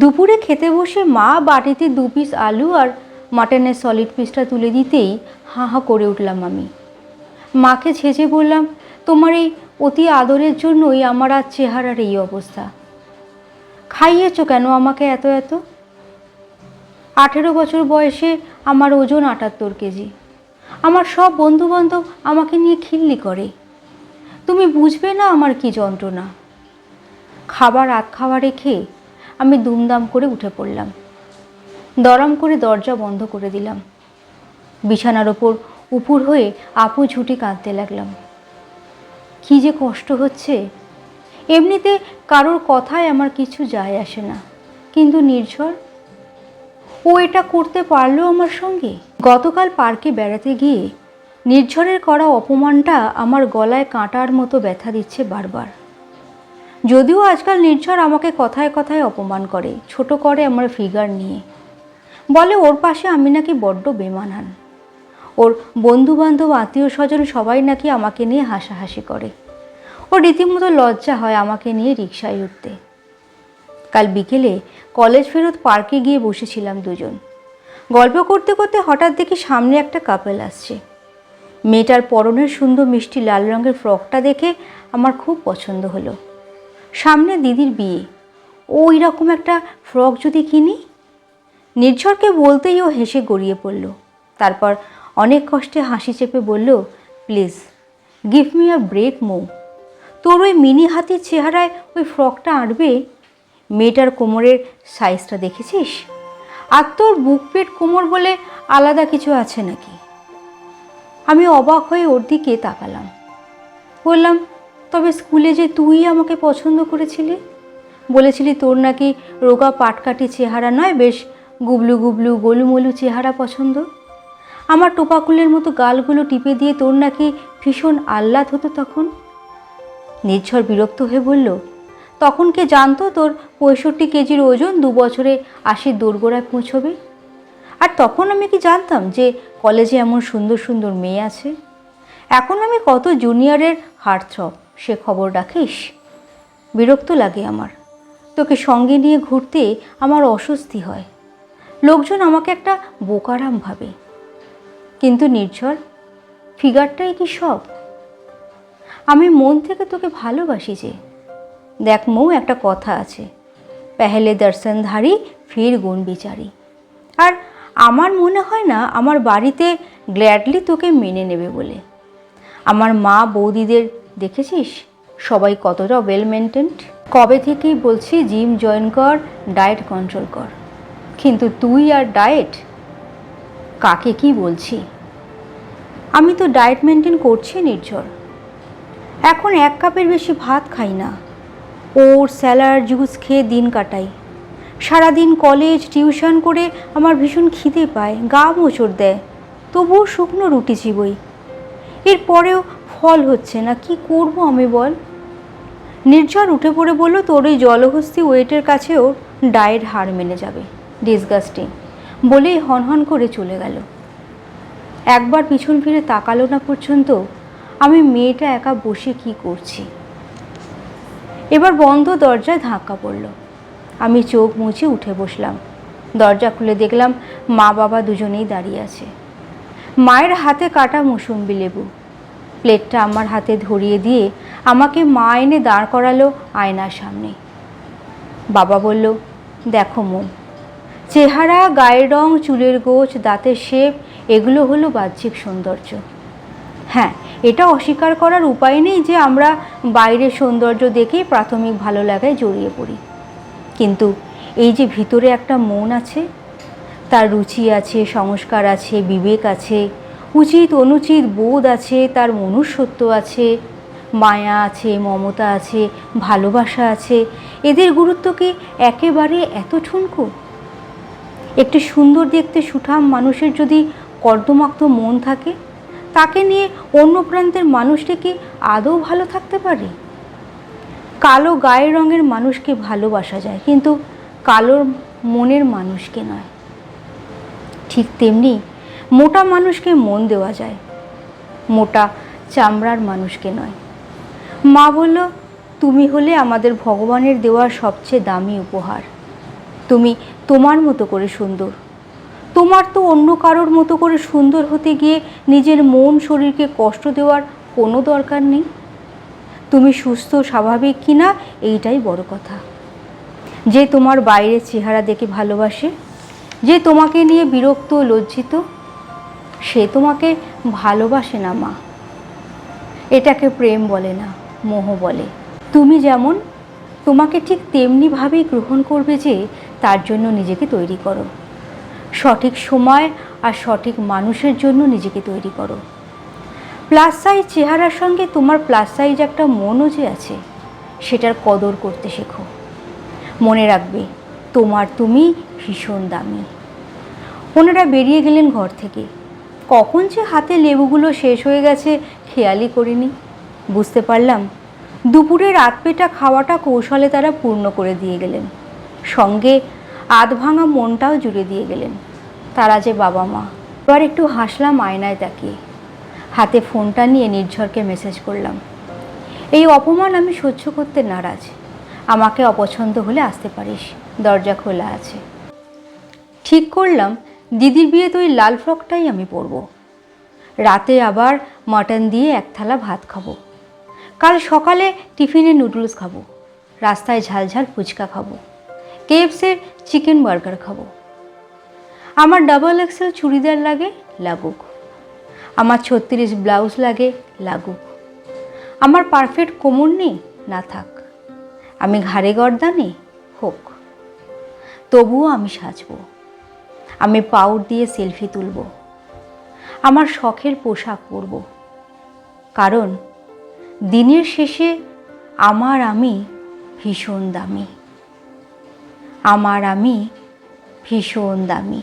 দুপুরে খেতে বসে মা বাটিতে দু পিস আলু আর মাটনের সলিড পিসটা তুলে দিতেই হাঁ হাঁ করে উঠলাম আমি। মাকে ছেঁচে বললাম, তোমার এই অতি আদরের জন্যই আমার আর চেহারার এই অবস্থা। খাইয়েছ কেন আমাকে এত এত? আঠেরো বছর বয়সে আমার ওজন আটাত্তর কেজি। আমার সব বন্ধুবান্ধব আমাকে নিয়ে খিল্লি করে। তুমি বুঝবে না আমার কি যন্ত্রণা। খাবার রাত খাওয়া রেখে আমি দুমদাম করে উঠে পড়লাম। দরম করে দরজা বন্ধ করে দিলাম। বিছানার ওপর উপুর হয়ে আপু ঝুঁটি কাঁদতে লাগলাম। কী যে কষ্ট হচ্ছে। এমনিতে কারোর কথায় আমার কিছু যায় আসে না। কিন্তু নির্ঝর, ও এটা করতে পারল আমার সঙ্গে? গতকাল পার্কে বেড়াতে গিয়ে নির্ঝরের করা অপমানটা আমার গলায় কাঁটার মতো ব্যথা দিচ্ছে বারবার। যদিও আজকাল নির্ঝর আমাকে কথায় কথায় অপমান করে, ছোট করে আমার ফিগার নিয়ে। বলে, ওর পাশে আমি নাকি বড্ড বেমানান ওর বন্ধু বান্ধব আত্মীয় স্বজন সবাই নাকি আমাকে নিয়ে হাসাহাসি করে। ও রীতিমতো লজ্জা হয় আমাকে নিয়ে রিক্সায় উঠতে। কাল বিকেলে কলেজ ফেরত পার্কে গিয়ে বসেছিলাম দুজন। গল্প করতে করতে হঠাৎ দেখি সামনে একটা কাপেল আসছে। মেয়েটার পরনের সুন্দর মিষ্টি লাল রঙের ফ্রকটা দেখে আমার খুব পছন্দ হলো। সামনে দিদির বিয়ে। ওই রকম একটা ফ্রক যদি কিনি? নির্ঝরকে বলতেই ও হেসে গড়িয়ে পড়ল। তারপর অনেক কষ্টে হাসি চেপে বলল, please, give me a break, মো। তোর ওই মিনি হাতির চেহারায় ওই ফ্রকটা আঁটবে? মেয়েটার কোমরের সাইজটা দেখেছিস? আর তোর বুক পেট কোমর বলে আলাদা কিছু আছে নাকি? আমি অবাক হয়ে ওর দিকে তাকালাম। বললাম তবে স্কুলে যে তুই আমাকে পছন্দ করেছিলি? বলেছিলি তোর নাকি রোগা পাটকাটি চেহারা নয়, বেশ গুবলু গুবলু গোলুমলু চেহারা পছন্দ। আমার টোপাকুলের মতো গালগুলো টিপে দিয়ে তোর নাকি ভীষণ আহ্লাদ হতো তখন। নির্ঝর বিরক্ত হয়ে বলল, তখন কে জানতো তোর পঁয়ষট্টি কেজির ওজন দু বছরে আশির দোরগোড়ায় পৌঁছবে? আর তখন আমি কি জানতাম যে কলেজে এমন সুন্দর সুন্দর মেয়ে আছে? এখন আমি কত জুনিয়রের হার্টথ্রব সে খবর রাখিস? বিরক্ত লাগে আমার। তোকে সঙ্গে নিয়ে ঘুরতে আমার অস্বস্তি হয়। লোকজন আমাকে একটা বোকারাম ভাবে। কিন্তু নির্ঝর, ফিগারটাই কি সব? আমি মন থেকে তোকে ভালোবাসি যে। দেখ মৌ, একটা কথা আছে। পেহেলে দর্শনধারী ফির গুণ বিচারি। আর আমার মনে হয় না, আমার বাড়িতে গ্ল্যাডলি তোকে মেনে নেবে বলে। আমার মা বৌদিদের দেখেছিস? সবাই কতটা ওয়েল মেনটেন্ড কবে থেকেই বলছি, জিম, জয়েন কর ডায়েট কন্ট্রোল কর। কিন্তু তুই আর ডায়েট কাকে কি বলছি? আমি তো ডায়েট মেনটেন করছি নির্ঝর। এখন এক কাপের বেশি ভাত খাই না। ওর স্যালাড জুস খেয়ে দিন কাটাই। সারাদিন কলেজ টিউশন করে আমার ভীষণ খিদে পায়, গা মোচড় দেয়। তবুও শুকনো রুটি চিবই। এরপরেও ফল হচ্ছে না, কি করব আমি বল? নির্ঝর উঠে পড়ে বলল, তোর ওই জলহস্তি ওয়েটের কাছেও ডায়ের হার মেনে যাবে। ডিসগাস্টিং। বলেই হনহন করে চলে গেল। একবার পিছন ফিরে তাকালো না পর্যন্ত, আমি মেয়েটা একা বসে কি করছি? এবার বন্ধ দরজায় ধাক্কা পড়ল। আমি চোখ মুছে উঠে বসলাম। দরজা খুলে দেখলাম মা বাবা দুজনেই দাঁড়িয়ে আছে। মায়ের হাতে কাটা মুসম্বি লেবু। প্লেটটা আমার হাতে ধরিয়ে দিয়ে আমাকে মা এনে দাঁড় করালো আয়নার সামনে। বাবা বলল, দেখো মন, চেহারা, গায়ের রং, চুলের গোছ, দাঁতের শেপ, এগুলো হলো বাহ্যিক সৌন্দর্য। হ্যাঁ এটা অস্বীকার করার উপায় নেই যে আমরা বাইরের সৌন্দর্য দেখেই প্রাথমিক ভালো লাগায় জড়িয়ে পড়ি। কিন্তু এই যে ভিতরে একটা মন আছে, তার রুচি আছে, সংস্কার আছে, বিবেক আছে উচিত অনুচিত বোধ আছে, তার মনুষ্যত্ব আছে, মায়া আছে, মমতা আছে, ভালোবাসা আছে, এদের গুরুত্বকে একেবারে এত ঠুনকো একটি সুন্দর দেখতে সুঠাম মানুষের যদি কর্দমাক্ত মন থাকে, তাকে নিয়ে অন্য প্রান্তের মানুষটি কি আদৌ ভালো থাকতে পারে? কালো গায়ের রঙের মানুষকে ভালোবাসা যায়, কিন্তু কালোর মনের মানুষকে নয়। ঠিক তেমনি মোটা মানুষকে মন দেওয়া যায়। মোটা, চামড়ার মানুষকে নয়। মা বলল, তুমি হলে আমাদের ভগবানের দেওয়া সবচেয়ে দামি উপহার। তুমি তোমার মতো করে সুন্দর। তোমার তো অন্য কারোর মতো করে সুন্দর হতে গিয়ে নিজের মন, শরীরকে কষ্ট দেওয়ার কোনো দরকার নেই। তুমি সুস্থ, স্বাভাবিক কিনা এইটাই বড় কথা। যে তোমার বাইরের চেহারা দেখে ভালোবাসে, যে তোমাকে নিয়ে বিরক্ত, লজ্জিত সে তোমাকে ভালোবাসে না, মা। এটাকে প্রেম বলে না, মোহ বলে। তুমি যেমন তোমাকে ঠিক তেমনিভাবেই গ্রহণ করবে যে, তার জন্য নিজেকে তৈরি করো। সঠিক সময় আর সঠিক মানুষের জন্য নিজেকে তৈরি করো। প্লাস সাইজ চেহারার সঙ্গে তোমার প্লাস সাইজ একটা মনও যে আছে, সেটার কদর করতে শেখো। মনে রাখবে, তোমার তুমি ভীষণ দামি। ওনারা বেরিয়ে গেলেন ঘর থেকে। কখন যে হাতে লেবুগুলো শেষ হয়ে গেছে খেয়ালই করিনি। বুঝতে পারলাম। দুপুরে রাত পেটা খাওয়াটা কৌশলে তারা পূর্ণ করে দিয়ে গেলেন। সঙ্গে আধ ভাঙা মনটাও জুড়ে দিয়ে গেলেন। তারা যে বাবা মা, এবার একটু হাসলাম আয়নায় তাকিয়ে। হাতে ফোনটা নিয়ে নির্ঝরকে মেসেজ করলাম, এই অপমান আমি সহ্য করতে নারাজ। আমাকে অপছন্দ হলে আসতে পারিস। দরজা খোলা আছে। ঠিক করলাম। দিদির বিয়েতে ওই লাল ফ্রকটাই আমি পরবো। রাতে আবার মাটন দিয়ে এক থালা ভাত খাব। কাল সকালে টিফিনে নুডলস খাব। রাস্তায় ঝাল ঝাল ফুচকা খাব। কেএফসির চিকেন বার্গার খাব। আমার ডাবল এক্সেল চুড়িদার লাগে, লাগুক। আমার ছত্রিশ ব্লাউজ লাগে, লাগুক। আমার পারফেক্ট কোমর নেই, না থাক। আমি ঘাড়ে গর্দা নেই, হোক। তবুও আমি সাজবো। আমি পাউড দিয়ে সেলফি তুলব। আমার শখের পোশাক পরব। কারণ দিনের শেষে আমার আমি ভীষণ দামি। আমার আমি ভীষণ দামি।